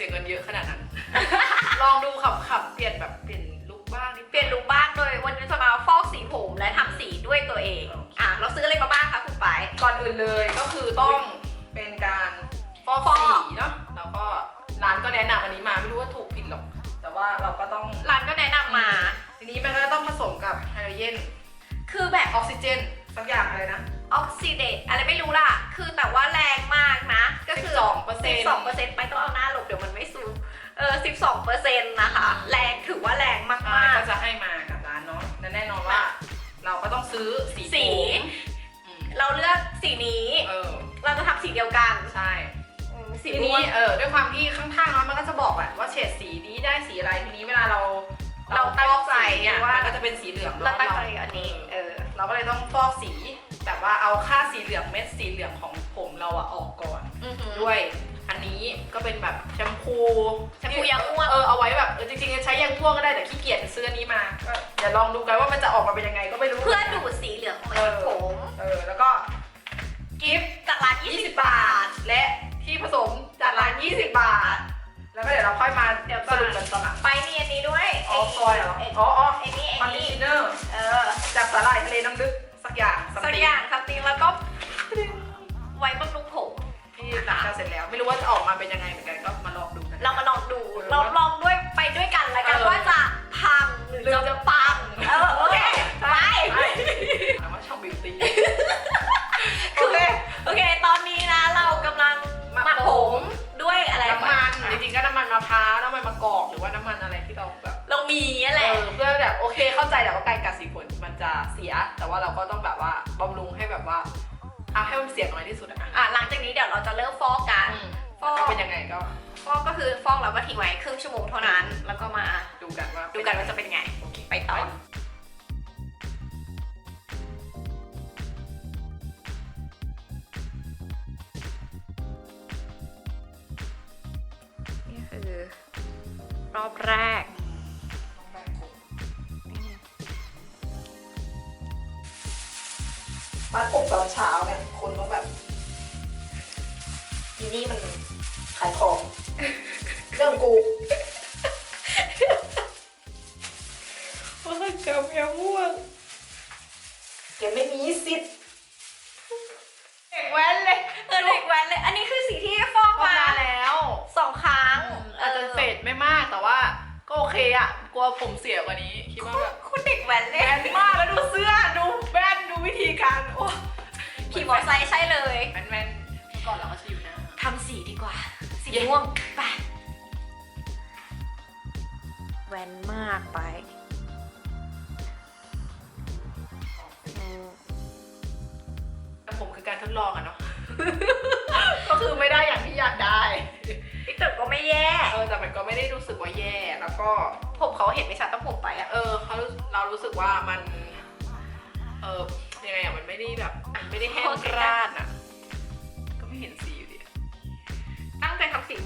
สียเงินเยอะขนาดนั้น ลองดูขับขับๆเปลี่ยนแบบเปลี่ยนลุคบ้างนิดเปลี่ยนลุคบ้างโดยวันนี้จะมาฟอกสีผมและทำสีด้วยตัวเอง อะ เราซื้ออะไรมาบ้างคะคุณไปาย ก่อนอื่นเลยก็คือต้องเป็นการฟอกฟอก สีเนาะแล้วก็ร้านก็แนะนำอันนี้มาไม่รู้ว่าถูกผิดหรอก แต่ว่าเราก็ต้อง ร้านก็แนะนำมา ทีนี้มันก็ต้องผสมกับไฮโดรเจนคือแบบออกซิเจนสักอย่างอะไรนะ ออกซิเดตอะไรไม่รู้ล่ะ คือแต่ว่าแรงมากนะ ก็คือ12% 12เปอร์เซ็นต์ไปต้องเอาหน้าหลบเดี๋ยวมันไม่ซูมเออ12เปอร์เซ็นต์นะคะ แรงถือว่าแรงมากอ่าๆก็จะให้มากับร้านเนาะและแน่นอนว่า เราก็ต้องซื้อสีสี ผมอืมเราเลือกสีนี้ เออ เราจะทำสีเดียวกันใช่อืมสีทีม่นี้วงเออด้วยความที่ข้างๆเนาะมันก็จะบอกอะว่าเฉดสีนี้ได้สีอะไรทีนี้เวลาเราเราตั้งใจเนี่ยว่า มันก็จะเป็นสีเหลืองเราตั้งใจเนาะอันนี้ เออ เราก็เลยต้องฟอกสี แต่ว่าเอาค่าสีเหลืองเม็ดสีเหลืองของผมเราอะออกก่อน อือหือ ด้วยอันนี้ก็เป็นแบบแชมพูแชมพูยางม่วงเออเอาไว้แบบเออจริงๆใช้ยางม่วงก็ได้แต่ขี้เกียจซื้ออันนี้มาก็เดี๋ยวลองดูกันว่ามันจะออกมาเป็นยังไงก็ไม่รู้เพื่อดูดสีเหลืองของเออผม วไม่รู้ว่าจะออกมาเป็นยังไงเหมือนกันก็มาลองดูกัน เรามาลองดูเออเราลองด้วยไปด้วยกันแล้วกันเออ ว่าจะพังหรือหรือจะจะปังเออโอเคไปไปถามว่าชอบบิวตี้โอคือเค โอเค ตอนนี้นะเรากำลังหมักหมักผมด้วยอะไรน้ำมันอะจริงๆก็น้ำมันมะพร้าวน้ำมันมะกอกหรือว่าน้ำมันอะไรที่เราแบบเรามีนั่นแหเอละ อเพื่อแบบโอเคเข้าใจแหละว่าการกัดสีผลมันจะเสีย แต่ว่าเราก็ต้องแบบว่าบำรุงให้แบบว่า เอาให้มันเสียน้อยที่สุดอะอะหลังจากนี้เดี๋ยวเราจะเริ่มฟอกกันอืมฟอกจะเป็นยังไงก็ ฟอกก็คือฟอกแล้วก็ทิ้งไว้ครึ่งชั่วโมงเท่านั้น แล้วก็มาดูกันว่าดูกันว่าจะเป็นไงไปต่อนี่คือรอบแรก มาผมตอนเช้าเนี่ยคนต้องแบบอีนี่มันขายของ เรื่องกูว่ากับยาม่วงแกไม่มีสิทธิ์เด็กแว้นเลยเออเด็กแว้นเลย อันนี้คือสีที่ฟอกก็มานานแล้วสองครั้งอาจจะเฟดไม่มากแต่ว่าก็โอเคอะกลัวผมเสียกว่านี้ ว่าสีเย้ม่วงไปแว้นมากไปอืมแต่ผมคือการทดลองอะเนาะ ก็คือไม่ได้อย่างที่อยากได้พี่ตึกก็ไม่แย่ เออแต่มันก็ไม่ได้รู้สึกว่าแย่ แล้วก็ผมเขาเห็นไม่ชัดต้องผมไปอะเออเขาเรารู้สึกว่ามัน เออยังไงอะมันไม่ได้แบบมันไม่ได้แห้งกร้านอะ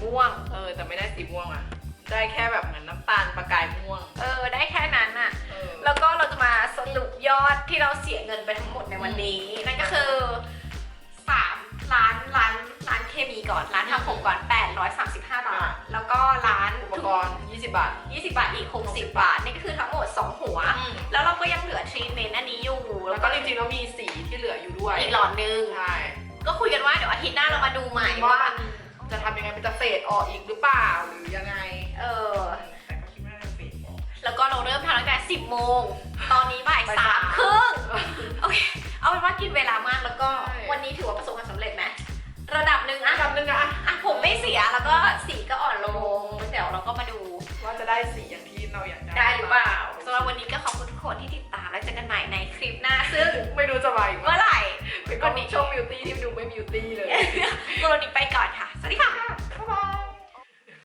ม่วง เออ แต่ไม่ได้สีม่วงอะได้แค่แบบเหมือนน้ำตาลประกายม่วง เออ ได้แค่นั้นอะเออ แล้วก็เราจะมาสรุปยอดที่เราเสียเงินไปทั้งหมดในวันนี้ นั่นก็คือสามร้านร้านร้านเคมีก่อน ร้านทำผมก่อน 835 บาท แล้วก็ร้านอุปกรณ์ 20 บาท 20 บาทอีก 60 บาท นี่ก็คือทั้งหมด 2 หัว แล้วเราก็ยังเหลือทรีทเมนต์อันนี้อยู่ แล้แล้ววก็ก็จริงๆแล้วมีสีที่เหลืออยู่ด้วยอีกหลอดนึง ใช่ ก็คุยกันว่าเดี๋ยวอาทิตย์หน้าเรามาดูใหม่ว่าว่ามันจะทำยัง ไงมันจะเฟดออกอีกหรือเปล่าหรือยังไง เออ แต่ก็คิดว่าน่าจะเฟดออกแล้วก็เราเริ่มทำตั้งแต่10โมง ตอนนี้บ่ายบ่ายสาสามม ครึ่งโอเค เอาเป็นว่ากินเวลามากแล้วก็ใช่ วันนี้ถือว่าประสบความสำเร็จไหมระดับหนึ่งอะอันดับหนึ่งอะอะผมไม่เสียแล้วก็สีก็อ่อนลงเดี๋ยวเราก็มาดู ว่าจะได้สีอย่างที่เราอยากได้ได้หรือเปล่าสำหรับวันนี้ก็ขอบคุณทุกคนที่ติดตามแล้วเจอกันใหม่ในคลิปหน้าซึ่งไม่รู้จะมาอีกเมื่อไหร่ เป็นคนนี้ชมบิวตี้ที่ดูไม่บิวตี้เลยตัวนี้ไปก่อนค่ะ 啊！